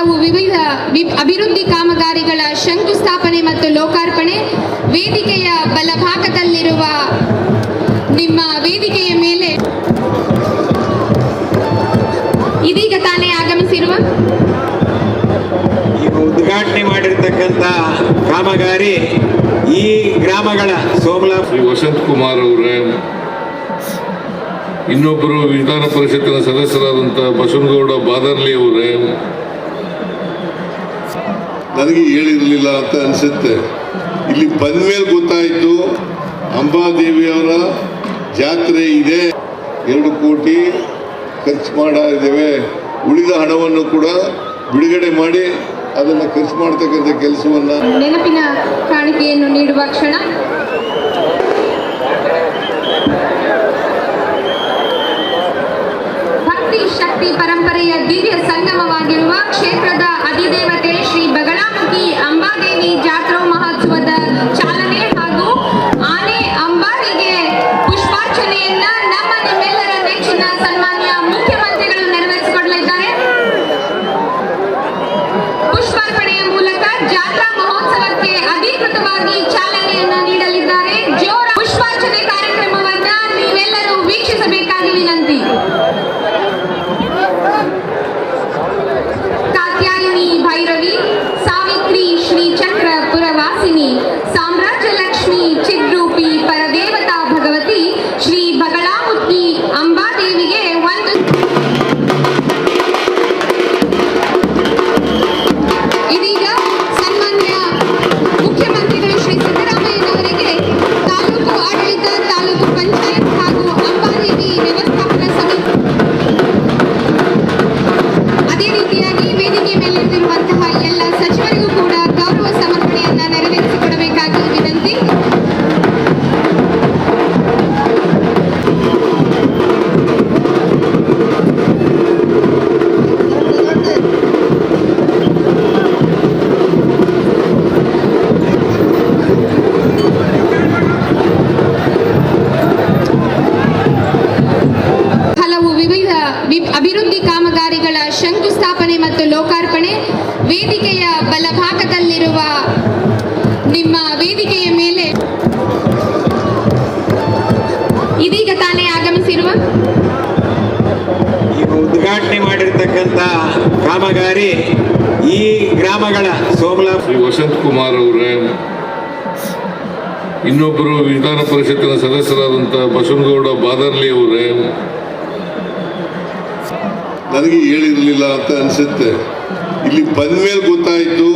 ಹಲವು ವಿವಿಧ ಅಭಿವೃದ್ಧಿ ಕಾಮಗಾರಿಗಳ ಶಂಕುಸ್ಥಾಪನೆ ಮತ್ತು ಲೋಕಾರ್ಪಣೆ ವೇದಿಕೆಯ ಬಲಭಾಗದಲ್ಲಿರುವ ನಿಮ್ಮ ವೇದಿಕೆಯ ಮೇಲೆ ಇದೀಗ ತಾನೇ ಆಗಮಿಸಿರುವ ಉದ್ಘಾಟನೆ ಮಾಡಿರ್ತಕ್ಕಂಥ ಕಾಮಗಾರಿ ಈ ಗ್ರಾಮಗಳ ಸೋಮಲ ಶ್ರೀ ವಸಂತ್ ಕುಮಾರ್ ಅವರೇ ಇನ್ನೊಬ್ಬರು ವಿಧಾನ ಪರಿಷತ್ತಿನ ಸದಸ್ಯರಾದಂಥ ಬಸವನಗೌಡ ಬಾದರ್ಲಿ ಅವರೇ ನನಗೆ ಹೇಳಿರಲಿಲ್ಲ ಅಂತ ಅನಿಸುತ್ತೆ. ಇಲ್ಲಿ ಬಂದ್ಮೇಲೆ ಗೊತ್ತಾಯಿತು, ಅಂಬಾದೇವಿಯವರ ಜಾತ್ರೆ ಇದೆ. ಎರಡು ಕೋಟಿ ಖರ್ಚು ಮಾಡಿದ್ದೇವೆ ಉಳಿದ ಹಣವನ್ನು ಕೂಡ ಬಿಡುಗಡೆ ಮಾಡಿ ಅದನ್ನು ಖರ್ಚು ಮಾಡ್ತಕ್ಕಂಥ ಕೆಲಸವನ್ನು ನೆನಪಿನ ಕಾಣಿಕೆಯನ್ನು ನೀಡುವ ಕ್ಷಣ. ಭಕ್ತಿ ಶಕ್ತಿ ಪರಂಪರೆಯ ದಿವ್ಯ ಸಂಗಮವಾಗಿರುವ ಕ್ಷೇತ್ರದ Bernie. ಅಭಿವೃದ್ಧಿ ಕಾಮಗಾರಿಗಳ ಶಂಕುಸ್ಥಾಪನೆ ಮತ್ತು ಲೋಕಾರ್ಪಣೆ ವೇದಿಕೆಯ ಬಲಭಾಗದಲ್ಲಿರುವ ನಿಮ್ಮ ವೇದಿಕೆಯ ಮೇಲೆ ಇದೀಗ ತಾನೇ ಆಗಮಿಸಿರುವ ಉದ್ಘಾಟನೆ ಮಾಡಿರ್ತಕ್ಕಂಥ ಕಾಮಗಾರಿ ಈ ಗ್ರಾಮಗಳ ಸೋಮಲ ಶ್ರೀ ವಸಂತ್ ಕುಮಾರ್ ಅವರೇ ಇನ್ನೊಬ್ಬರು ವಿಧಾನ ಪರಿಷತ್ತಿನ ಸದಸ್ಯರಾದಂಥ ಬಸವನಗೌಡ ಬಾದರ್ಲಿ ಅವರೇ ನನಗೆ ಹೇಳಿರಲಿಲ್ಲ ಅಂತ ಅನಿಸುತ್ತೆ. ಇಲ್ಲಿ ಬಂದ್ಮೇಲೆ ಗೊತ್ತಾಯಿತು.